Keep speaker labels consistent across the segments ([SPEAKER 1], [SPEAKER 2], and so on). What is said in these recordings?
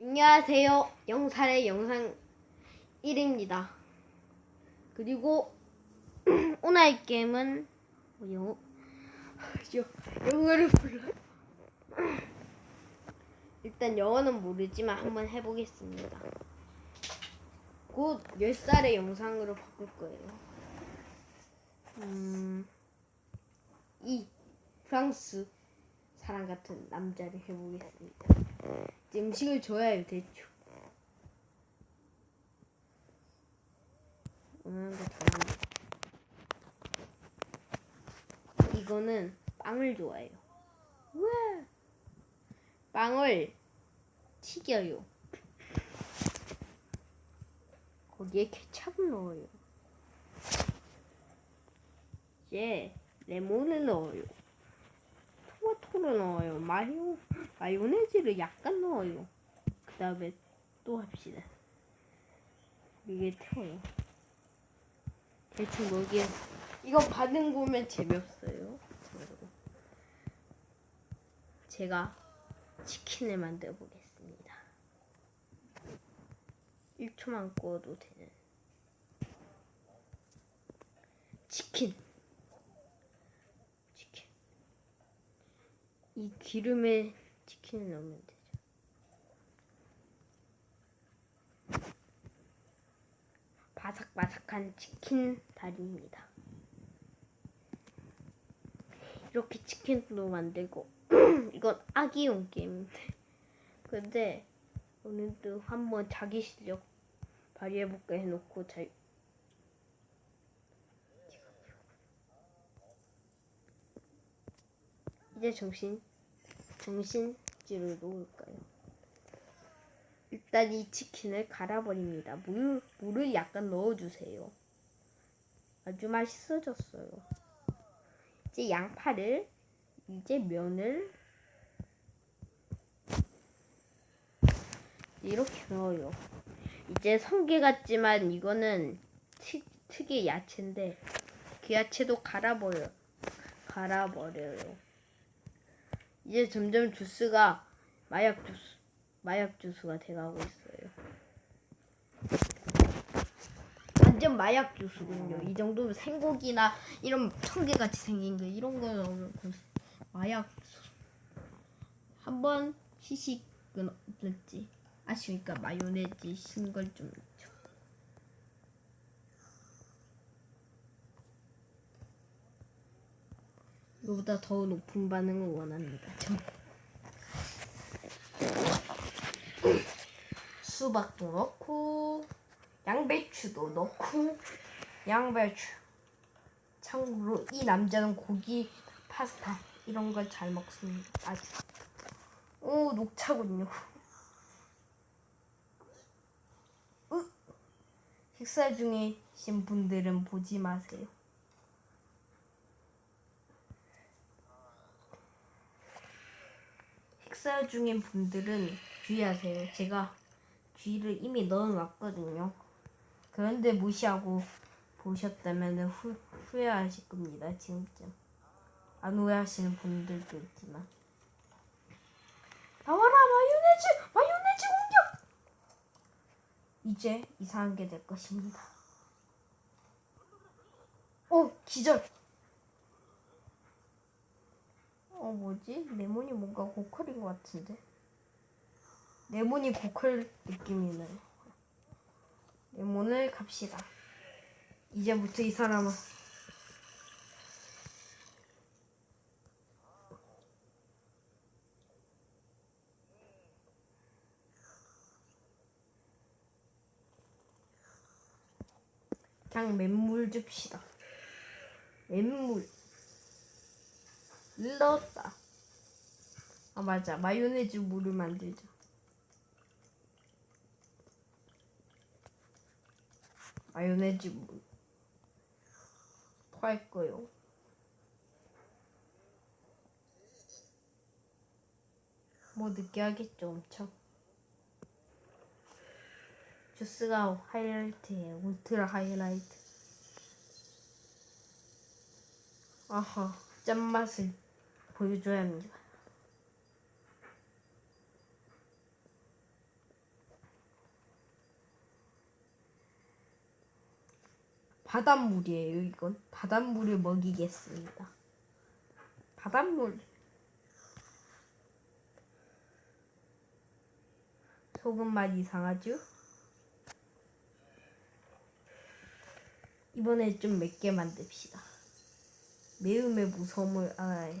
[SPEAKER 1] 안녕하세요. 영살의 영상 1입니다. 그리고 오늘 할 게임은 뭐 영어 여- 영어를 불러 일단 영어는 모르지만 한번 해보겠습니다. 곧 10살의 영상으로 바꿀 거예요. 음, 이 프랑스 사람 같은 남자를 해보겠습니다. 음식을 줘야 대충. 오늘 거 잘한다. 이거는 빵을 좋아해요. 우와! 빵을 튀겨요. 거기에 케찹을 넣어요. 이제 레몬을 넣어요. 토마토를 넣어요. 마요 마요네즈를 약간 넣어요. 그 다음에 또 합시다. 이게 태워요. 대충 여기에 이거 받은 거면 재미없어요. 제가 치킨을 만들어 보겠습니다. 1초만 구워도 되는. 치킨. 이 기름에 치킨을 넣으면 되죠. 바삭바삭한 치킨 다리입니다. 이렇게 치킨도 만들고 이건 아기용 게임인데 근데 오늘도 한번 자기 실력 발휘해볼까 해놓고 잘 이제 정신 정신줄을 놓을까요? 일단 이 치킨을 갈아버립니다. 물 물을 약간 넣어주세요. 아주 맛있어졌어요. 이제 양파를 이제 면을 이렇게 넣어요. 이제 성게 같지만 이거는 특, 특이의 야채인데 그 야채도 갈아버려 갈아버려요. 이제 점점 주스가 마약 주스 마약 주스가 돼가고 있어요. 완전 마약 주스군요. 이 정도면 생고기나 이런 청개 같이 생긴 거 이런 거 넣으면 벌써 마약 주스. 한번 시식은 어떨지 아쉬우니까 마요네즈 신걸좀 넣죠. 이거보다 더 높은 반응을 원합니다. 저. 수박도 넣고 양배추도 넣고 양배추. 참고로 이 남자는 고기, 파스타 이런 걸 잘 먹습니다. 아주. 오 녹차군요. 으. 식사 중이신 분들은 보지 마세요. 식사 중인 분들은 주의하세요. 제가 쥐를 이미 넣어놨거든요. 그런데 무시하고 보셨다면 후, 후회하실 겁니다. 지금쯤. 안 후회하시는 분들도 있지만. 나와라 마요네즈! 마요네즈 공격! 이제 이상한 게 될 것입니다. 어 기절! 어 뭐지? 레몬이 뭔가 고퀄인 것 같은데. 레몬이 고퀄 느낌이네요. 레몬을 갑시다. 이제부터 이 사람은 그냥 맨물 줍시다. 맨물. 넣었다. 아 맞아 마요네즈 물을 만들자. 마요네즈 물. 토할 거요. 뭐 느끼하겠죠 엄청. 주스가 하이라이트예요. 울트라 하이라이트. 아하 짠맛을 보여줘야 합니다. 바닷물이에요, 이건. 바닷물을 먹이겠습니다. 바닷물. 소금 맛 이상하죠? 이번에 좀 맵게 만듭시다. 매움의 무서움을 알아야.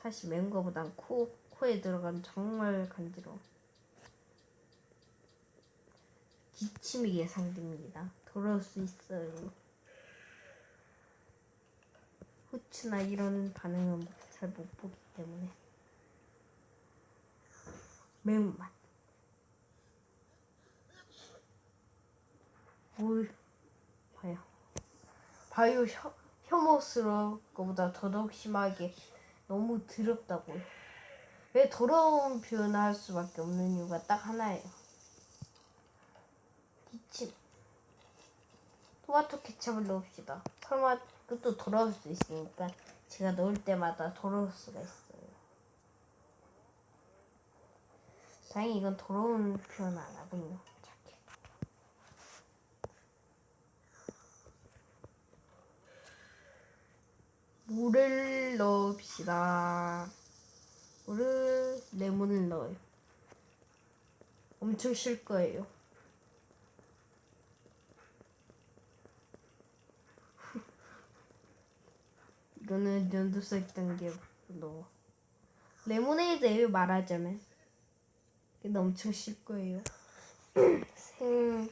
[SPEAKER 1] 사실 매운 거보단 코, 코에 들어가면 정말 간지러워. 기침이 예상됩니다. 돌아올 수 있어요. 후추나 이런 반응은 잘 못 보기 때문에. 매운맛. 뭘 봐요. 봐요 혐, 혐오스러울 것보다 더더욱 심하게 너무 더럽다고요. 왜 더러운 표현을 할 수밖에 없는 이유가 딱 하나예요. 기침. 토마토 케첩을 넣읍시다. 설마 그것도 더러울 수 있으니까 제가 넣을 때마다 더러울 수가 있어요. 다행히 이건 더러운 표현 안 하군요. 물을 넣읍시다. 물을 레몬을 넣어요. 엄청 쉴 거예요. 이거는 연두색 단계로 넣어. 레모네이드예요 말하자면. 근데 엄청 쉴 거예요. 생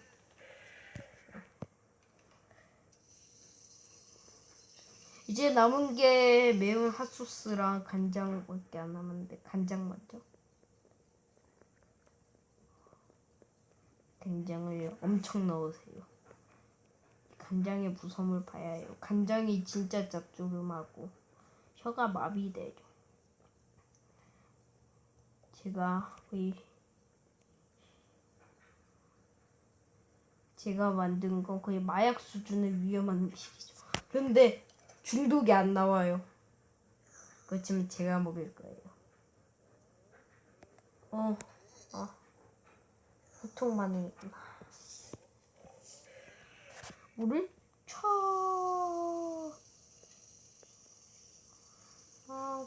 [SPEAKER 1] 이제 남은 게 매운 핫소스랑 간장 밖에 안 남았는데 간장 맞죠? 간장을 엄청 넣으세요. 간장의 무서움을 봐야 해요. 간장이 진짜 짭조름하고 혀가 마비되죠. 제가 거의 제가 만든 건 거의 마약 수준의 위험한 음식이죠. 그런데 중독이 안 나와요. 그렇지만 제가 먹을 거예요. 어, 아, 보통 반응이구나. 물을 쳐. 아,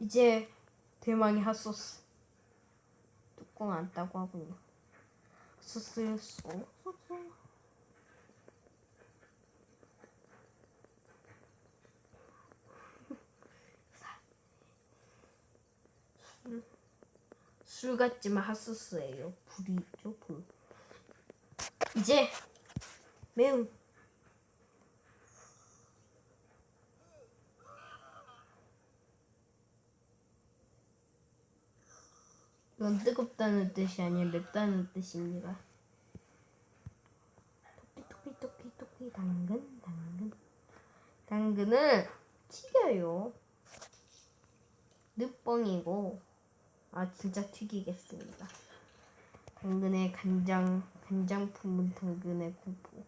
[SPEAKER 1] 이제 대망의 핫소스. 뚜껑 안 따고 하군요. 쏙. 술, 술 같지만 핫소스예요. 불이죠, 불. 이제 매운 이건 뜨겁다는 뜻이 아니라 맵다는 뜻입니다. 토끼 토끼 토끼 토끼 당근 당근 당근은 튀겨요. 늦뻥이고 아 진짜 튀기겠습니다. 당근의 간장 간장 품은 당근의 공포.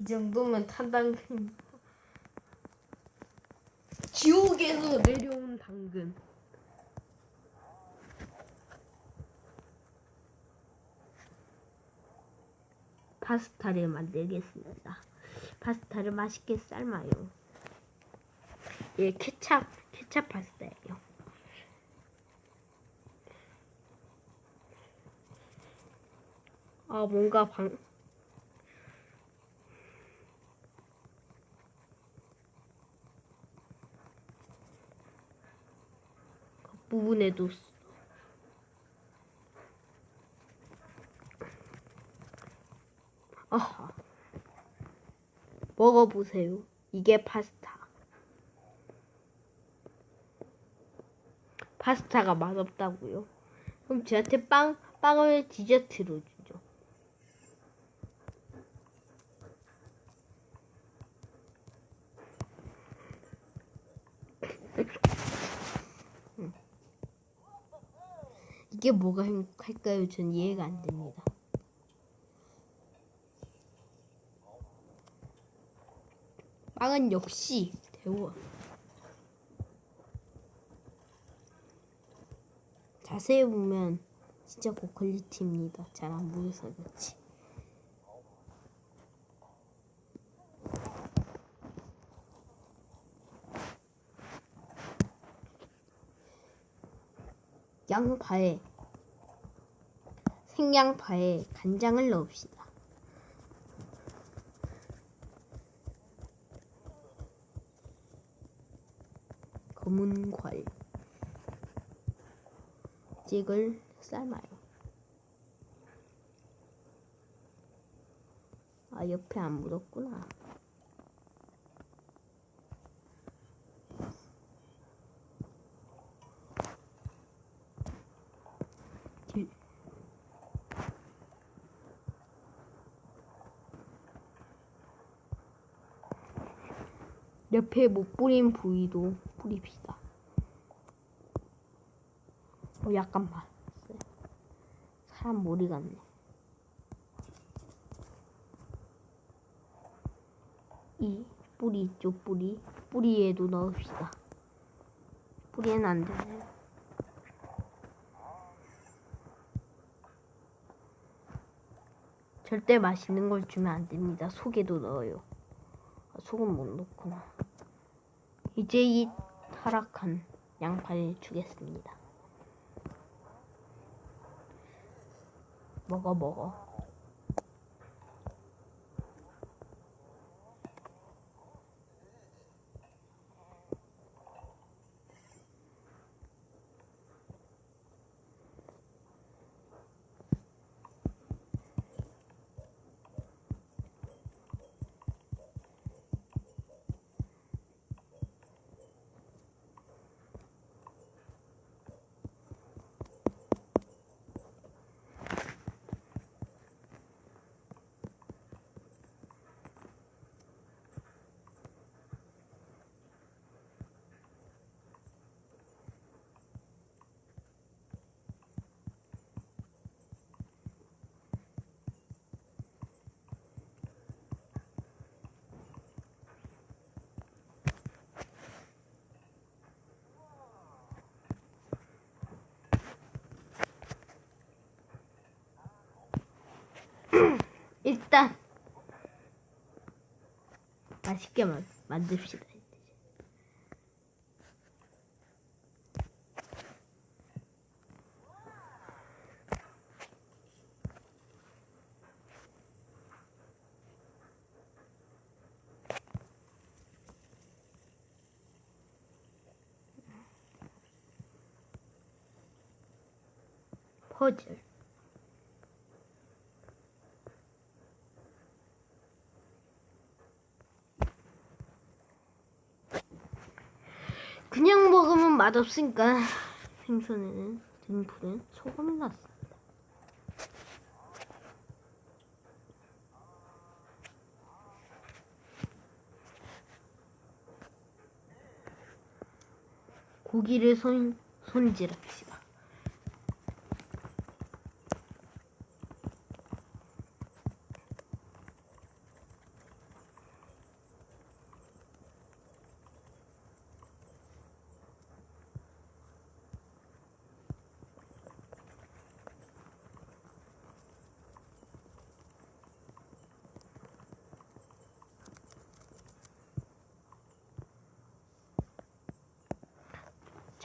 [SPEAKER 1] 이 정도면 탄당근. 내려온 당근. 파스타를 만들겠습니다. 파스타를 맛있게 삶아요. 예, 케찹, 케찹 파스타예요. 아, 뭔가 방, 쓰- 아하 먹어보세요 이게 파스타 파스타가 맛없다고요? 그럼 저한테 빵, 빵을 디저트로 주죠 음. 이게 뭐가 행복할까요? 전 이해가 안 됩니다. 빵은 역시 대우. 자세히 보면 진짜 고퀄리티입니다. 잘 안 보여서 그렇지. 양파에 생양파에 간장을 넣읍시다. 검은 과일 찍을 삶아요. 아 옆에 안 묻었구나. 옆에 못 뿌린 부위도 뿌립시다. 어, 약간 봤어요. 사람 머리 같네. 이 뿌리 있죠, 뿌리. 뿌리에도 넣읍시다. 뿌리에는 안 되네요. 절대 맛있는 걸 주면 안 됩니다. 속에도 넣어요. 아, 속은 못 넣구나. 이제 이 타락한 양파를 주겠습니다. 먹어 먹어. 일단 맛있게 만, 만듭시다. 퍼즐 그냥 먹으면 맛없으니까 생선에는 등불은 소금이 났습니다. 고기를 손, 손질합시다.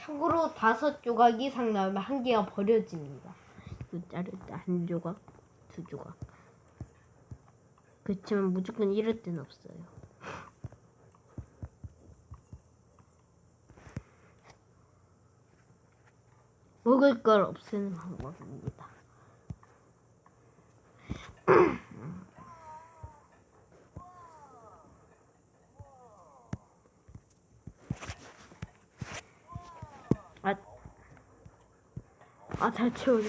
[SPEAKER 1] 참고로 다섯 조각 이상 나오면 한 개가 버려집니다. 이거 자를 때한 조각, 두 조각. 그렇지만 무조건 이럴 땐 없어요. 먹을 걸 없애는 방법입니다. Atatürk.